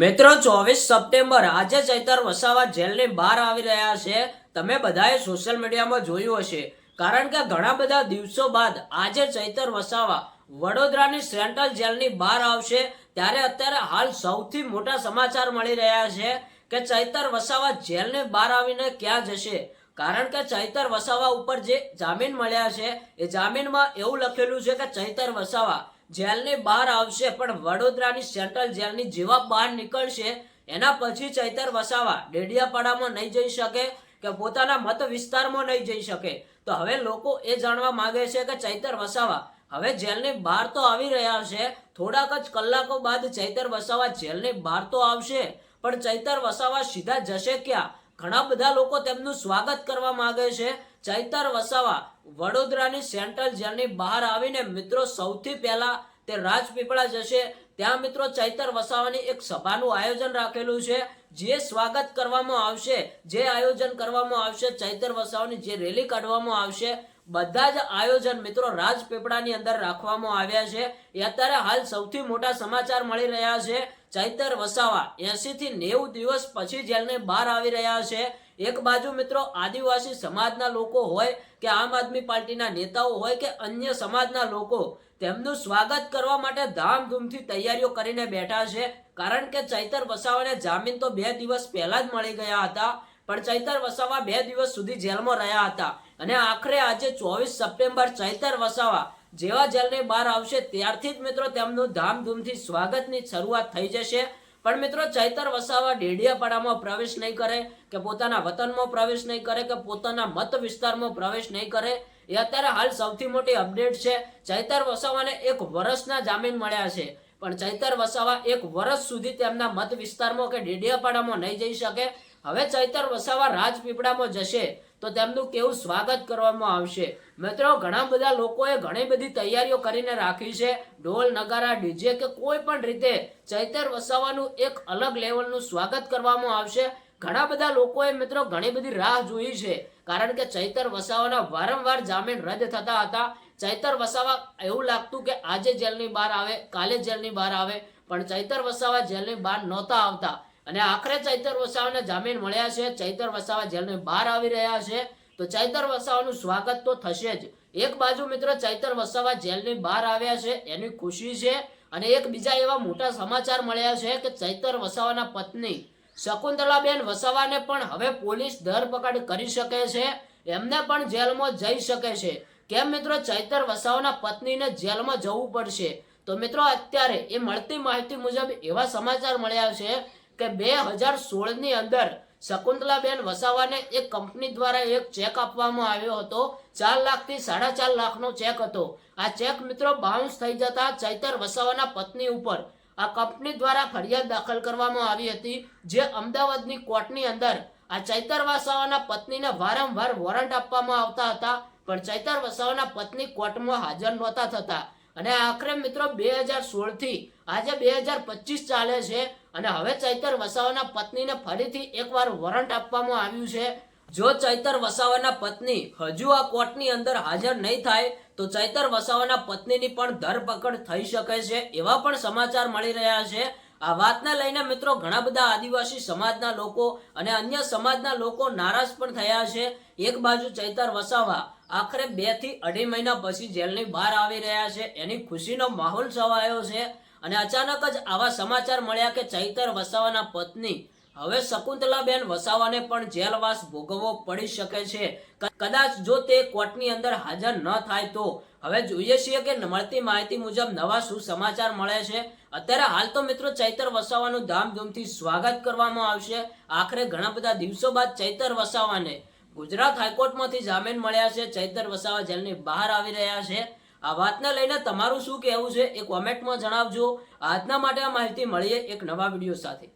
મિત્રો, ચોવીસ સપ્ટેમ્બર, આજે ચૈતર વસાવા જેલની બહાર આવી રહ્યા છે. તમે બધાએ સોશિયલ મીડિયામાં જોયું હશે. કારણ કે ઘણા બધા દિવસો બાદ આજે ચૈતર વસાવા વડોદરાની સેન્ટ્રલ જેલની બહાર આવશે. ત્યારે અત્યારે હાલ સૌથી મોટા સમાચાર મળી રહ્યા છે કે ચૈતર વસાવા જેલની બહાર આવીને ક્યાં જશે. કારણ કે ચૈતર વસાવા ઉપર જે જામીન મળ્યા છે, એ જામીનમાં એવું લખેલું છે કે ચૈતર વસાવા જેલની બહાર આવશે, પણ વડોદરાની સેન્ટ્રલ જેલની જેવા બહાર નીકળશે, એના પછી ચૈતર વસાવા ડેડિયાપાડામાં નહીં જઈ શકે કે પોતાના મત વિસ્તારમાં નહીં જઈ શકે. તો હવે લોકો એ જાણવા માગે છે કે ચૈતર વસાવા હવે જેલની બહાર તો આવી રહ્યા છે. થોડાક જ કલાકો બાદ ચૈતર વસાવા જેલની બહાર તો આવશે. પણ ચૈતર વસાવા સીધા જશે ક્યાં? ઘણા બધા લોકો તેમનું સ્વાગત કરવા માગે છે. ચૈતર વસાવા વડોદરાની સેન્ટ્રલ જેલની બહાર આવીને મિત્રો સૌથી પહેલા તે રાજપીપળા જશે. ત્યાં મિત્રો ચૈતર વસાવાની એક સભાનું આયોજન રાખેલું છે, જે સ્વાગત કરવામાં આવશે. જે આયોજન કરવામાં આવશે, ચૈતર વસાવાની જે રેલી કાઢવામાં આવશે બધા જ આયોજન મિત્રો રાજપીપળાની અંદર રાખવામાં આવ્યા છે. એ અત્યારે હાલ સૌથી મોટા સમાચાર મળી રહ્યા છે. ચૈતર વસાવા એસી થી નેવું દિવસ પછી જેલને બહાર આવી રહ્યા છે. એક બાજુ મિત્રો આદિવાસી સમાજના લોકો હોય કે આમ આદમી પાર્ટીના નેતાઓ હોય કે અન્ય સમાજના લોકો, તેમનું સ્વાગત કરવા માટે ધામધૂમથી તૈયારીઓ કરીને બેઠા છે. કારણ કે ચૈતર વસાવાને જામીન તો બે દિવસ પહેલા જ મળી ગયા હતા. પણ ચૈતર વસાવા બે દિવસ સુધી જેલમાં રહ્યા હતા. અને આખરે આજે ચોવીસ સપ્ટેમ્બર ચૈતર વસાવા, જેવા જલને બહાર આવશે ત્યારથી જ મિત્રો તેમનું ધામધૂમથી સ્વાગતની શરૂઆત થઈ જશે. પણ મિત્રો ચૈતર વસાવા ડેડિયાપાડામાં પ્રવેશ નહીં કરે, કે પોતાના વતનમાં પ્રવેશ નહીં કરે, કે પોતાના મત વિસ્તારમાં પ્રવેશ નહીં કરે, એ અત્યારે હાલ સૌથી મોટી અપડેટ છે. ચૈતર વસાવાને એક વર્ષના જામીન મળ્યા છે. પણ ચૈતર વસાવા એક વર્ષ સુધી તેમના મત વિસ્તારમાં કે ડેડિયાપાડામાં નહીં જઈ શકે. હવે ચૈતર વસાવા રાજપીપળામાં જશે, તો તેમનું કેવું સ્વાગત કરવામાં આવશે? મિત્રો, ઘણા બધા લોકોએ ઘણી બધી તૈયારીઓ કરીને રાખી છે. ઢોલ, નગારા, ડીજે કે કોઈ પણ રીતે ચૈતર વસાવાનું એક અલગ લેવલનું સ્વાગત કરવામાં આવશે. ઘણા બધા લોકોએ મિત્રો ઘણી બધી રાહ જોઈ છે, કારણ કે ચૈતર વસાવાના વારંવાર જામીન રદ થતા હતા. ચૈતર વસાવા એવું લાગતું કે આજે જેલની બહાર આવે, કાલે જેલની બહાર આવે, પણ ચૈતર વસાવા જેલની બહાર નહોતા આવતા. અને આખરે ચૈતર વસાવાને જામીન મળ્યા છે. ચૈતર વસાવા જેલની બહાર આવી રહ્યા છે. તો ચૈતર વસાવાનું સ્વાગત તો થશે જ. એક બાજુ મિત્રો ચૈતર વસાવા જેલની બહાર આવ્યા છે. એની ખુશી છે. અને એક બીજા એવા મોટા સમાચાર મળ્યા છે કે ચૈતર વસાવાના પત્ની શકુંતલાબેન વસાવાને પણ હવે પોલીસ ધરપકડ કરી શકે છે. એમને પણ જેલમાં જઈ શકે છે. કેમ મિત્રો? ચૈતર વસાવાના પત્નીને જેલમાં જવું પડશે. તો મિત્રો, અત્યારે એ મળતી માહિતી મુજબ એવા સમાચાર મળ્યા છે કે બે હજાર સોળની અંદર શકુંતલાબેન વસાવાને એક કંપની દ્વારા એક ચેક આપવામાં આવ્યો હતો. ચાર લાખથી સાડા ચાર લાખનો ચેક હતો. આ ચેક મિત્રો બાઉન્સ થઈ જતા ચૈતર વસાવાના પત્ની ઉપર આ કંપની દ્વારા ફરિયાદ દાખલ કરવામાં આવી હતી, જે અમદાવાદની કોર્ટની અંદર આ ચૈતર વસાવાના પત્નીને વારંવાર વોરંટ આપવામાં આવતા હતા, પણ ચૈતર વસાવાના પત્ની કોર્ટમાં હાજર નહોતા થતા. અને આખરે મિત્રો બે હજાર સોળથી, આજે બે હજાર પચીસ ચાલે છે. અને હવે ચૈતર વસાવાના પત્નીને ફરીથી એકવાર વોરંટ આપવામાં આવ્યું છે. જો ચૈતર વસાવાના પત્ની હજુ આ કોર્ટની અંદર હાજર નહીં થાય, તો ચૈતર વસાવાના પત્નીની પણ ધરપકડ થઈ શકે છે એવા પણ સમાચાર મળી રહ્યા છે. આ વાતને લઈને મિત્રો ઘણા બધા આદિવાસી સમાજના લોકો અને અન્ય સમાજના લોકો નારાજ પણ થયા છે. એક બાજુ ચૈતર વસાવા આખરે બેથી અઢી મહિના પછી જેલની બહાર આવી રહ્યા છે. એની ખુશીનો માહોલ છવાયો છે. અને અચાનક જ આવા સમાચાર મળ્યા કે ચૈતર વસાવાના પત્ની, હવે શકુંતલાબેન વસાવાને પણ જેલવાસ ભોગવવો પડી શકે છે. કદાચ જો તે કોર્ટની અંદર હાજર ન થાય તો. હવે જોઈએ છીએ કે મળતી માહિતી મુજબ નવા શું સમાચાર મળે છે. અત્યારે હાલ તો મિત્રો ચૈતર વસાવાનું ધામધૂમથી સ્વાગત કરવામાં આવશે. આખરે ઘણા બધા દિવસો બાદ ચૈતર વસાવાને ગુજરાત હાઈકોર્ટમાંથી જામીન મળ્યા છે. ચૈતર વસાવા જેલની બહાર આવી રહ્યા છે. આ વાતને લઈને તમારું શું કહેવું છે એ કોમેન્ટમાં જણાવજો. આજના માટે આ માહિતી મળીએ એક નવા વીડિયો સાથે.